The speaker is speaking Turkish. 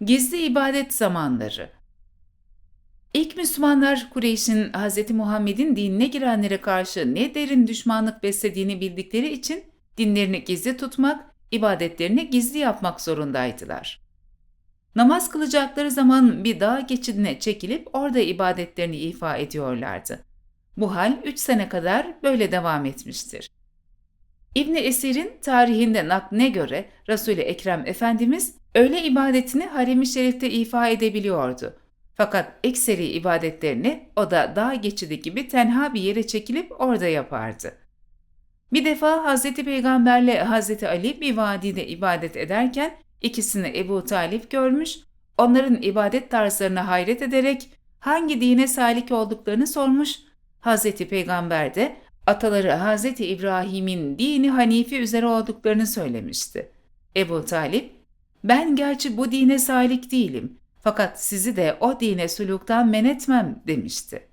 Gizli ibadet zamanları İlk Müslümanlar Kureyş'in Hz. Muhammed'in dinine girenlere karşı ne derin düşmanlık beslediğini bildikleri için dinlerini gizli tutmak, ibadetlerini gizli yapmak zorundaydılar. Namaz kılacakları zaman bir dağ geçidine çekilip orada ibadetlerini ifa ediyorlardı. Bu hal 3 sene kadar böyle devam etmiştir. İbni Esir'in tarihinde nakline göre Resul-i Ekrem Efendimiz öğle ibadetini harem-i şerifte ifa edebiliyordu. Fakat ekseri ibadetlerini o da dağ geçidi gibi tenha bir yere çekilip orada yapardı. Bir defa Hz. Peygamberle Hz. Ali bir vadide ibadet ederken ikisini Ebu Talip görmüş, onların ibadet tarzlarına hayret ederek hangi dine salik olduklarını sormuş. Hz. Peygamber de ataları Hz. İbrahim'in dini hanifi üzere olduklarını söylemişti. Ebu Talip, ben gerçi bu dine salik değilim fakat sizi de o dine suluktan men etmem demişti.